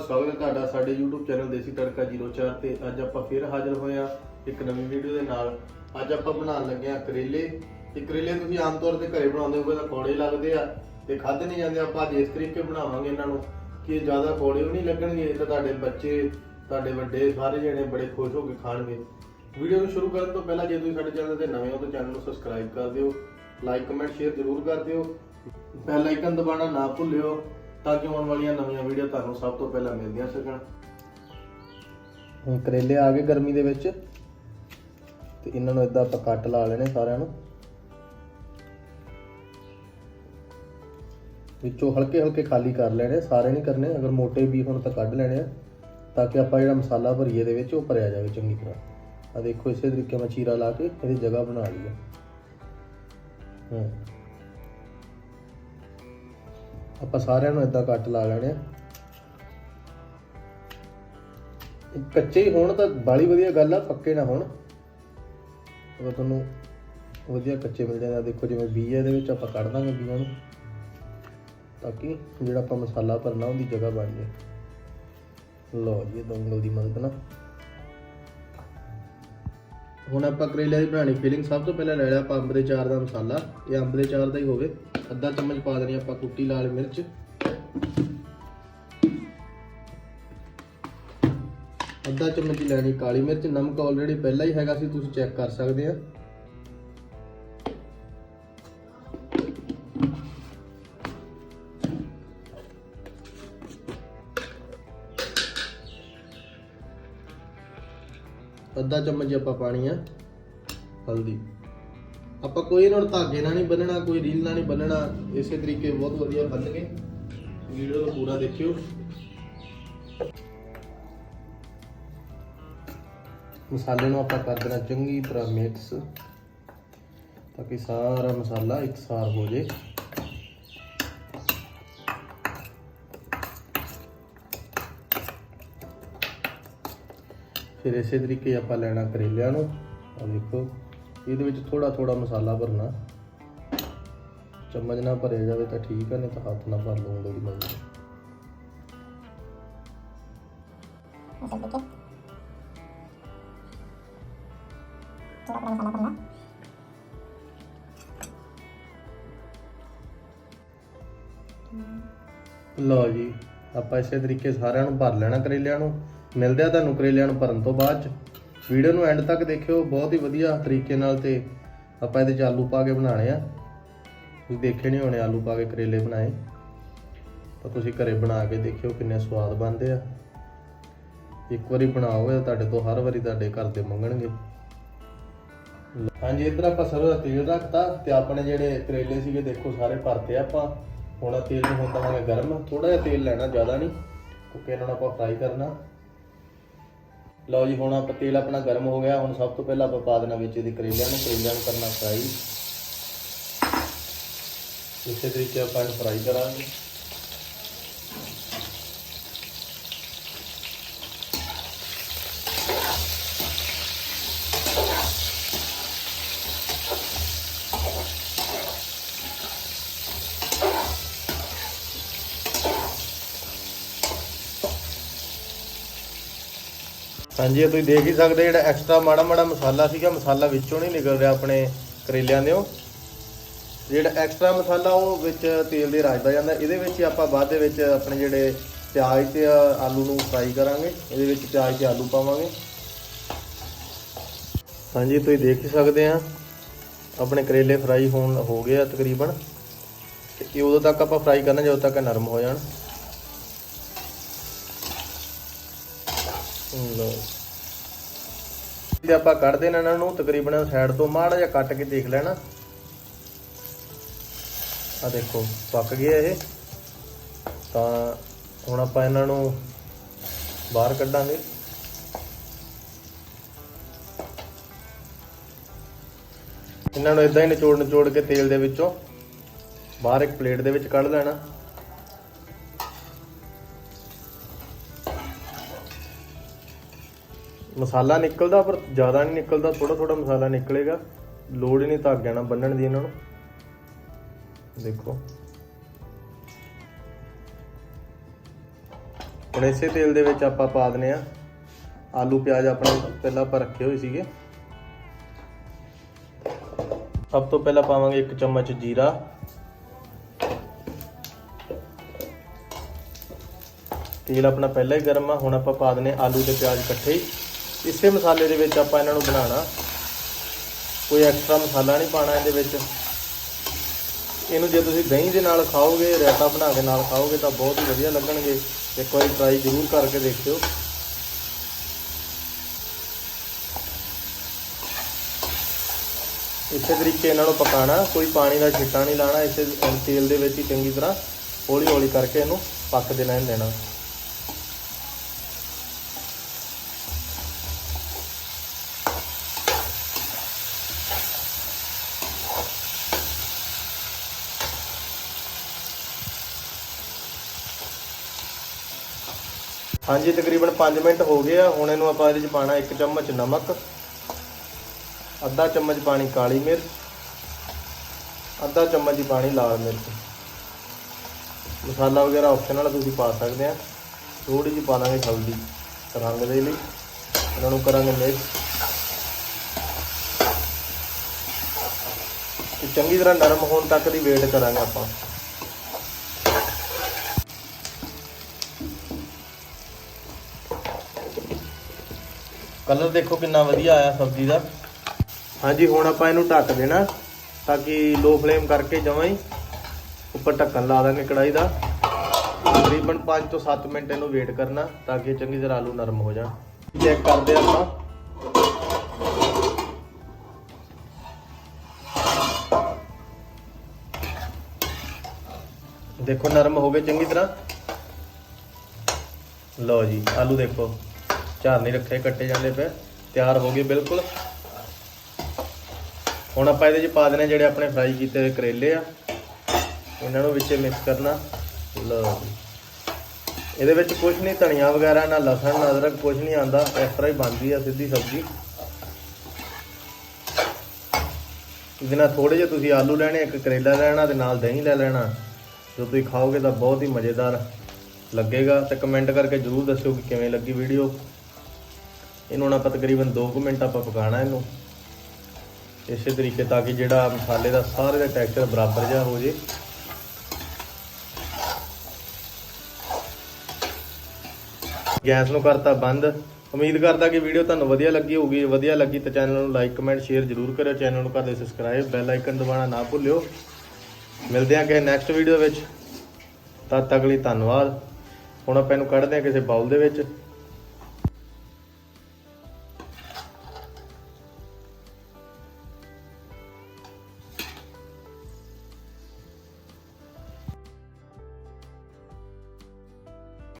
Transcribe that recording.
ਸਵਾਗਤ ਹੈ ਤੁਹਾਡਾ ਸਾਡੇ YouTube ਚੈਨਲ ਦੇਸੀ ਤੜਕਾ 04 ਤੇ। ਅੱਜ ਆਪਾਂ ਫਿਰ ਹਾਜ਼ਰ ਹੋਏ ਆ ਇੱਕ ਨਵੀਂ ਵੀਡੀਓ ਦੇ ਨਾਲ। ਅੱਜ ਆਪਾਂ ਬਣਾਉਣ ਲੱਗੇ ਆ ਕਰੇਲੇ। ਤੇ ਕਰੇਲੇ ਤੁਸੀਂ ਆਮ ਤੌਰ ਤੇ ਘਰੇ ਬਣਾਉਂਦੇ ਹੋਗੇ ਤਾਂ ਕੌੜੇ ਲੱਗਦੇ ਆ ਤੇ ਖਾਦੇ ਨਹੀਂ ਜਾਂਦੇ। ਆਪਾਂ ਅੱਜ ਇਸ ਤਰੀਕੇ ਬਣਾਵਾਂਗੇ ਇਹਨਾਂ ਨੂੰ ਕਿ ਜ਼ਿਆਦਾ ਕੌੜੇ ਵੀ ਨਹੀਂ ਲੱਗਣਗੇ। ਤਾਂ ਤੁਹਾਡੇ ਬੱਚੇ, ਤੁਹਾਡੇ ਵੱਡੇ ਸਾਰੇ ਜਣੇ ਬੜੇ ਖੁਸ਼ ਹੋ ਕੇ ਖਾਣਗੇ। ਵੀਡੀਓ ਨੂੰ ਸ਼ੁਰੂ ਕਰਨ ਤੋਂ ਪਹਿਲਾਂ ਜੇ ਤੁਸੀਂ ਸਾਡੇ ਚੈਨਲ ਤੇ ਨਵੇਂ ਹੋ ਤਾਂ ਚੈਨਲ ਨੂੰ ਸਬਸਕ੍ਰਾਈਬ ਕਰ ਦਿਓ। ਲਾਈਕ ਕਮੈਂਟ ਸ਼ੇਅਰ ਜ਼ਰੂਰ ਕਰ ਦਿਓ। ਬੈਲ ਆਈਕਨ ਦਬਾਉਣਾ ਨਾ ਭੁੱਲਿਓ। ਤਾਂ ਕਿ ਆਉਣ ਵਾਲੀਆਂ ਨਵੀਆਂ ਵੀਡੀਓ ਤੁਹਾਨੂੰ ਸਭ ਤੋਂ ਪਹਿਲਾਂ ਮਿਲਦੀਆਂ ਸਕਣ ਹੁਣ ਕਰੇਲੇ ਆ ਗਏ ਗਰਮੀ ਦੇ ਵਿੱਚ, ਤੇ ਇਹਨਾਂ ਨੂੰ ਇਦਾਂ ਆਪਾਂ ਕੱਟ ਲਾ ਲੈਣੇ ਸਾਰਿਆਂ ਨੂੰ। ਵਿੱਚੋਂ ਹਲਕੇ ਹਲਕੇ ਖਾਲੀ ਕਰ ਲੈਣੇ, ਸਾਰੇ ਨਹੀਂ ਕਰਨੇ, ਅਗਰ ਮੋਟੇ ਵੀ ਹੁਣ ਤਾਂ ਕੱਢ ਲੈਣੇ ਆ, ਤਾਂ ਕਿ ਆਪਾਂ ਜਿਹੜਾ ਮਸਾਲਾ ਭਰੀਏ ਦੇ ਵਿੱਚ ਉਹ ਭਰਿਆ ਜਾਵੇ ਚੰਗੀ ਤਰ੍ਹਾਂ। ਆ ਦੇਖੋ ਇਸੇ ਤਰੀਕੇ ਮੈਂ ਚੀਰਾ ਲਾ ਕੇ ਇਹਦੀ ਜਗ੍ਹਾ ਬਣਾ ਲਈ ਹੈ ਹੂੰ। ਆਪਾਂ ਸਾਰਿਆਂ ਨੂੰ ਇਦਾਂ ਕੱਟ ਲਾ ਲੈਣੇ ਆ। ਕੱਚੇ ਹੀ ਹੋਣ ਤਾਂ ਬਾਲੀ ਵਧੀਆ ਗੱਲ ਆ, ਪੱਕੇ ਨਾ ਹੋਣ। ਉਹ ਤੁਹਾਨੂੰ ਵਧੀਆ ਕੱਚੇ ਮਿਲ ਜਾਂਦੇ ਆ। ਦੇਖੋ ਜਿਵੇਂ ਬੀਜ ਆ, ਇਹਦੇ ਵਿੱਚ ਆਪਾਂ ਕੱਢ ਦਾਂਗੇ ਬੀਜਾਂ ਨੂੰ। ਤਾਂ ਕਿ ਜਿਹੜਾ ਆਪਾਂ ਮਸਾਲਾ ਭਰਨਾ, ਉਹਦੀ ਜਗ੍ਹਾ ਬਣ ਜਾਏ। ਲਓ ਜੀ, ਇਹ ਉਂਗਲ ਦੀ ਮਦਦ ਨਾਲ। ਹੁਣ ਆਪਾਂ ਕਰੇਲੇ ਦੀ ਬਣਾਣੀ ਫੀਲਿੰਗ ਸਭ ਤੋਂ ਪਹਿਲਾਂ ਲੈ ਲਿਆ ਆਪਾਂ ਅੰਬ ਦੇ ਚਾਰ ਦਾ ਮਸਾਲਾ। ਇਹ ਅੰਬ ਦੇ ਚਾਰ ਦਾ ਹੀ ਹੋਵੇ। ਅੱਧਾ ਚਮਚ ਪਾ ਦੇਣੀ ਆਪਾਂ ਕੁੱਟੀ ਲਾਲ ਮਿਰਚ। ਅੱਧਾ ਚਮਚ ਲੈਣੀ ਕਾਲੀ ਮਿਰਚ। ਨਮਕ ਆਲਰੇਡੀ ਪਹਿਲਾਂ ਹੀ ਹੈਗਾ ਸੀ, ਤੁਸੀਂ ਚੈੱਕ ਕਰ ਸਕਦੇ ਆ। ਅੱਧਾ ਚਮਚ ਆਪਾਂ ਪਾਣੀ ਆ, ਹਲਦੀ। ਆਪਾਂ ਕੋਈ ਇਹਨਾਂ ਨੂੰ ਧਾਗੇ ਨਾਲ ਨਹੀਂ ਬੰਨਣਾ, ਕੋਈ ਰੀਲ ਨਾਲ ਨਹੀਂ ਬੰਨਣਾ, ਇਸੇ ਤਰੀਕੇ ਬਹੁਤ ਵਧੀਆ ਬੰਨ ਕੇ ਵੀਡੀਓ ਨੂੰ ਪੂਰਾ ਦੇਖਿਓ। ਮਸਾਲੇ ਨੂੰ ਆਪਾਂ ਕਰ ਦੇਣਾ ਚੰਗੀ ਤਰ੍ਹਾਂ ਮਿਕਸ ਤਾਂ ਕਿ ਸਾਰਾ ਮਸਾਲਾ ਇਕਸਾਰ ਹੋ ਜੇ ਫਿਰ ਇਸੇ ਤਰੀਕੇ ਆਪਾਂ ਲੈਣਾ ਕਰੇਲਿਆਂ ਨੂੰ। ਆ ਦੇਖੋ ਇਹਦੇ ਵਿੱਚ ਥੋੜਾ ਥੋੜਾ ਮਸਾਲਾ ਭਰਨਾ। ਚਮਚ ਨਾਲ ਭਰਿਆ ਜਾਵੇ ਤਾਂ ਠੀਕ ਹੈ ਨਹੀਂ ਤਾਂ ਹੱਥ ਨਾਲ ਭਰ ਲਓ ਉਂਗਲ ਦੀ ਮਦਦ ਨਾਲ ਲਓ ਜੀ ਆਪਾਂ ਇਸੇ ਤਰੀਕੇ ਸਾਰਿਆਂ ਨੂੰ ਭਰ ਲੈਣਾ ਕਰੇਲਿਆਂ ਨੂੰ। ਮਿਲਦੇ ਆ ਤੁਹਾਨੂੰ ਕਰੇਲਿਆਂ ਨੂੰ ਭਰਨ ਤੋਂ ਬਾਅਦ ਚ। ਵੀਡੀਓ ਨੂੰ ਐਂਡ ਤੱਕ ਦੇਖਿਓ, ਬਹੁਤ ਹੀ ਵਧੀਆ ਤਰੀਕੇ ਨਾਲ ਤੇ ਆਪਾਂ ਇਹਦੇ ਚ ਆਲੂ ਪਾ ਕੇ ਬਣਾਣੇ ਆ। ਤੁਸੀਂ ਦੇਖੇ ਨਹੀਂ ਹੋਣੇ ਆਲੂ ਪਾ ਕੇ ਕਰੇਲੇ ਬਣਾਏ? ਤਾਂ ਤੁਸੀਂ ਘਰੇ ਬਣਾ ਕੇ ਦੇਖਿਓ ਕਿੰਨੇ ਸਵਾਦ ਬਣਦੇ ਆ। ਇੱਕ ਵਾਰੀ ਬਣਾਓਗੇ ਤਾਂ ਤੁਹਾਡੇ ਤੋਂ ਹਰ ਵਾਰੀ ਤੁਹਾਡੇ ਘਰ ਦੇ ਮੰਗਣਗੇ। ਹਾਂਜੀ, ਇੱਧਰ ਆਪਾਂ ਸਰੋਂ ਦਾ ਤੇਲ ਰੱਖਤਾ ਤੇ ਆਪਣੇ ਜਿਹੜੇ ਕਰੇਲੇ ਸੀਗੇ ਦੇਖੋ ਸਾਰੇ ਭਰਤੇ ਆਪਾਂ। ਹੁਣ ਤੇਲ ਨੂੰ ਹੁਣ ਦਵਾਂਗੇ ਗਰਮ। ਥੋੜਾ ਜਿਹਾ ਤੇਲ ਲੈਣਾ, ਜ਼ਿਆਦਾ ਨਹੀਂ ਕਿਉਂਕਿ ਇਹਨਾਂ ਨੂੰ ਆਪਾਂ ਫਰਾਈ ਕਰਨਾ। ਲਓ ਜੀ, ਹੁਣ ਆਪਾਂ ਤੇਲ ਆਪਣਾ ਗਰਮ ਹੋ ਗਿਆ। ਹੁਣ ਸਭ ਤੋਂ ਪਹਿਲਾਂ ਆਪਾਂ ਪਾ ਦੇਣਾ ਵਿੱਚ ਇਹਦੇ ਕਰੇਲਿਆਂ ਨੂੰ। ਕਰੇਲਿਆਂ ਨੂੰ ਕਰਨਾ ਫਰਾਈ ਇਸੇ ਤਰੀਕੇ ਆਪਾਂ ਇਹਨੂੰ ਫਰਾਈ ਕਰਾਂਗੇ। ਹਾਂਜੀ, ਇਹ ਤੁਸੀਂ ਦੇਖ ਹੀ ਸਕਦੇ ਜਿਹੜਾ ਐਕਸਟਰਾ ਮਾੜਾ ਮਾੜਾ ਮਸਾਲਾ ਸੀਗਾ, ਮਸਾਲਾ ਵਿੱਚੋਂ ਨਹੀਂ ਨਿਕਲ ਰਿਹਾ ਆਪਣੇ ਕਰੇਲਿਆਂ ਦੇ ਉਹ ਜਿਹੜਾ ਐਕਸਟਰਾ ਮਸਾਲਾ, ਉਹ ਵਿੱਚ ਤੇਲ ਦੇ ਰਾਜਦਾ ਜਾਂਦਾ। ਇਹਦੇ ਵਿੱਚ ਹੀ ਆਪਾਂ ਬਾਅਦ ਦੇ ਵਿੱਚ ਆਪਣੇ ਜਿਹੜੇ ਪਿਆਜ਼ ਤੇ ਆਲੂ ਨੂੰ ਫਰਾਈ ਕਰਾਂਗੇ। ਇਹਦੇ ਵਿੱਚ ਪਿਆਜ਼ ਤੇ ਆਲੂ ਪਾਵਾਂਗੇ। ਹਾਂਜੀ, ਤੁਸੀਂ ਦੇਖ ਹੀ ਸਕਦੇ ਆ, ਆਪਣੇ ਕਰੇਲੇ ਫਰਾਈ ਹੋਣ ਹੋ ਗਏ ਆ ਤਕਰੀਬਨ। ਤੇ ਇਹ ਉਦੋਂ ਤੱਕ ਆਪਾਂ ਫਰਾਈ ਕਰਨਾ, ਜਦੋਂ ਤੱਕ ਨਰਮ ਹੋ ਜਾਣ। ਲਓ। ਤੇ ਆਪਾਂ ਕੱਢ ਦੇਣਾ ਇਹਨਾਂ ਨੂੰ, ਤਕਰੀਬਨ ਸਾਈਡ ਤੋਂ ਮਾੜਾ ਜਿਹਾ ਕੱਟ ਕੇ ਦੇਖ ਲੈਣਾ। ਆ ਦੇਖੋ, ਪੱਕ ਗਿਆ ਇਹ। ਤਾਂ ਹੁਣ ਆਪਾਂ ਇਹਨਾਂ ਨੂੰ ਬਾਹਰ ਕੱਢਾਂਗੇ। ਇਹਨਾਂ ਨੂੰ ਇਦਾਂ ਹੀ ਨਿਚੋੜ ਨਿਚੋੜ ਕੇ ਤੇਲ ਦੇ ਵਿੱਚੋਂ ਬਾਹਰ ਇੱਕ ਪਲੇਟ ਦੇ ਵਿੱਚ ਕੱਢ ਲੈਣਾ। ਮਸਾਲਾ ਨਿਕਲਦਾ, ਪਰ ਜ਼ਿਆਦਾ ਨਹੀਂ ਨਿਕਲਦਾ ਥੋੜਾ ਥੋੜਾ ਮਸਾਲਾ ਨਿਕਲੇਗਾ। ਲੋੜ ਹੀ ਨਹੀਂ ਧਾਗਿਆਂ ਨਾਲ ਬੰਨਣ ਦੀ ਇਹਨਾਂ ਨੂੰ। ਦੇਖੋ। ਹੁਣ ਇਸੇ ਤੇਲ ਦੇ ਵਿੱਚ ਆਪਾਂ ਪਾ ਦਨੇ ਆ ਆਲੂ, ਪਿਆਜ਼ ਆਪਣੇ ਪਹਿਲਾਂ ਆਪਾਂ ਰੱਖੇ ਹੋਏ ਸੀਗੇ। ਸਭ ਤੋਂ ਪਹਿਲਾਂ ਪਾਵਾਂਗੇ 1 ਚਮਚ ਜੀਰਾ। ਤੇਲ ਆਪਣਾ ਪਹਿਲਾਂ ਹੀ ਗਰਮ ਆ, ਹੁਣ ਆਪਾਂ ਪਾ ਦਨੇ ਆਲੂ ਤੇ ਪਿਆਜ਼ ਇਕੱਠੇ ਹੀ। ਇਸੇ ਮਸਾਲੇ ਦੇ ਵਿੱਚ ਆਪਾਂ ਇਹਨਾਂ ਨੂੰ ਬਣਾਉਣਾ। ਕੋਈ ਐਕਸਟਰਾ ਮਸਾਲਾ ਨਹੀਂ ਪਾਣਾ ਇਹਦੇ ਵਿੱਚ। ਇਹਨੂੰ ਜੇ ਤੁਸੀਂ ਦਹੀਂ ਦੇ ਨਾਲ ਖਾਓਗੇ, ਰਾਇਤਾ ਬਣਾ ਕੇ ਨਾਲ ਖਾਓਗੇ ਤਾਂ ਬਹੁਤ ਹੀ ਵਧੀਆ ਲੱਗਣਗੇ। ਇੱਕ ਵਾਰੀ ਟਰਾਈ ਜ਼ਰੂਰ ਕਰਕੇ ਦੇਖਿਓ। ਇਸੇ ਤਰੀਕੇ ਇਹਨਾਂ ਨੂੰ ਪਕਾਣਾ ਕੋਈ ਪਾਣੀ ਦਾ ਛਿੱਟਾ ਨਹੀਂ ਲਾਣਾ ਇਸੇ ਤੇਲ ਦੇ ਵਿੱਚ ਹੀ ਚੰਗੀ ਤਰ੍ਹਾਂ ਹੌਲੀ ਹੌਲੀ ਕਰਕੇ ਇਹਨੂੰ ਪੱਕ ਦੇਣਾ ਦੇਣਾ। ਹਾਂਜੀ, ਤਕਰੀਬਨ 5 ਮਿੰਟ ਹੋ ਗਏ ਆ। ਹੁਣ ਇਹਨੂੰ ਆਪਾਂ ਇਹਦੇ ਚ ਪਾਣਾ 1 ਚਮਚ ਨਮਕ, ਅੱਧਾ ਚਮਚ ਪਾਣੀ ਕਾਲੀ ਮਿਰਚ, ਅੱਧਾ ਚਮਚ ਹੀ ਪਾਣੀ ਲਾਲ ਮਿਰਚ। ਮਸਾਲਾ ਵਗੈਰਾ ਆਪਸ਼ਨਲ ਤੁਸੀਂ ਪਾ ਸਕਦੇ ਆ। ਥੋੜੀ ਜਿਹੀ ਪਾ ਲਾਂਗੇ ਹਲਦੀ ਰੰਗ ਦੇ ਲਈ। ਇਹਨਾਂ ਨੂੰ ਕਰਾਂਗੇ ਮਿਕਸ ਤੇ ਚੰਗੀ ਤਰ੍ਹਾਂ ਨਰਮ ਹੋਣ ਤੱਕ ਦੀ ਵੇਟ ਕਰਾਂਗੇ ਆਪਾਂ। ਕਲਰ ਦੇਖੋ ਕਿੰਨਾ ਵਧੀਆ ਆਇਆ ਸਬਜ਼ੀ ਦਾ। ਹਾਂਜੀ ਹੁਣ ਆਪਾਂ ਇਹਨੂੰ ਢੱਕ ਦੇਣਾ ਤਾਂ ਕਿ ਲੋ ਫਲੇਮ ਕਰਕੇ ਜਮਾਂ ਹੀ ਉੱਪਰ ਢੱਕਣ ਲਾ ਦਾਂਗੇ ਕੜਾਈ ਦਾ। ਤਕਰੀਬਨ 5 ਤੋਂ 7 ਮਿੰਟ ਇਹਨੂੰ ਵੇਟ ਕਰਨਾ ਤਾਂ ਕਿ ਚੰਗੀ ਤਰ੍ਹਾਂ ਆਲੂ ਨਰਮ ਹੋ ਜਾਣ। ਚੈੱਕ ਕਰਦੇ ਆਪਾਂ। ਦੇਖੋ, ਨਰਮ ਹੋ ਗਏ ਚੰਗੀ ਤਰ੍ਹਾਂ। ਲਓ ਜੀ, ਆਲੂ ਦੇਖੋ। ਝਾਰ ਨਹੀਂ ਰੱਖੇ, ਕੱਟੇ ਜਾਂਦੇ ਪਏ। ਤਿਆਰ ਹੋ ਗਏ ਬਿਲਕੁਲ। ਹੁਣ ਆਪਾਂ ਇਹਦੇ 'ਚ ਪਾ ਦੇਣੇ ਜਿਹੜੇ ਆਪਣੇ ਫਰਾਈ ਕੀਤੇ ਹੋਏ ਕਰੇਲੇ ਆ। ਇਹਨਾਂ ਨੂੰ ਵਿੱਚ ਮਿਕਸ ਕਰਨਾ। ਲਓ ਜੀ। ਇਹਦੇ ਵਿੱਚ ਕੁਝ ਨਹੀਂ, ਧਨੀਆ ਵਗੈਰਾ, ਨਾ ਲਸਣ, ਨਾ ਅਦਰਕ ਕੁਝ ਨਹੀਂ ਆਂਦਾ ਇਸ ਤਰ੍ਹਾਂ ਹੀ ਬਣਦੀ ਆ ਸਿੱਧੀ ਸਬਜ਼ੀ। ਇਹਦੇ ਨਾਲ ਥੋੜੇ ਜਿਹੇ ਤੁਸੀਂ ਆਲੂ ਲੈਣੇ, ਇੱਕ ਕਰੇਲਾ ਲੈਣਾ ਤੇ ਨਾਲ ਦਹੀਂ ਲੈ ਲੈਣਾ। ਜੋ ਤੁਸੀਂ ਖਾਓਗੇ ਤਾਂ ਬਹੁਤ ਹੀ ਮਜ਼ੇਦਾਰ ਲੱਗੇਗਾ ਤੇ ਕਮੈਂਟ ਕਰਕੇ ਜਰੂਰ ਦੱਸਿਓ ਕਿ ਕਿਵੇਂ ਲੱਗੀ ਵੀਡੀਓ ਇਹਨੂੰ ਹੁਣ ਆਪਾਂ ਤਕਰੀਬਨ 2 ਮਿੰਟ ਆਪਾਂ ਪਕਾਣਾ ਇਹਨੂੰ। ਇਸੇ ਤਰੀਕੇ ਤਾਂ ਕਿ ਜਿਹੜਾ ਮਸਾਲੇ ਦਾ ਸਾਰੇ ਦਾ ਟੈਕਸਚਰ ਬਰਾਬਰ ਜਿਹਾ ਹੋ ਜੇ। ਗੈਸ ਨੂੰ ਕਰਤਾ ਬੰਦ। ਉਮੀਦ ਕਰਦਾ ਕਿ ਵੀਡੀਓ ਤੁਹਾਨੂੰ ਵਧੀਆ ਲੱਗੀ ਹੋਊਗੀ। ਵਧੀਆ ਲੱਗੀ ਤਾਂ ਚੈਨਲ ਨੂੰ ਲਾਈਕ ਕਮੈਂਟ ਸ਼ੇਅਰ ਜ਼ਰੂਰ ਕਰਿਓ। ਚੈਨਲ ਨੂੰ ਕਰ ਦਿਓ ਸਬਸਕ੍ਰਾਈਬ ਬੈਲ ਆਈਕਨ ਦਬਾਉਣਾ ਨਾ ਭੁੱਲਿਓ। ਮਿਲਦੇ ਹਾਂ ਕਿ ਨੈਕਸਟ ਵੀਡੀਓ ਵਿੱਚ। ਤਦ ਤੱਕ ਲਈ ਧੰਨਵਾਦ। ਹੁਣ ਆਪਾਂ ਇਹਨੂੰ ਕੱਢਦੇ ਹਾਂ ਕਿਸੇ ਬਾਉਲ ਦੇ ਵਿੱਚ।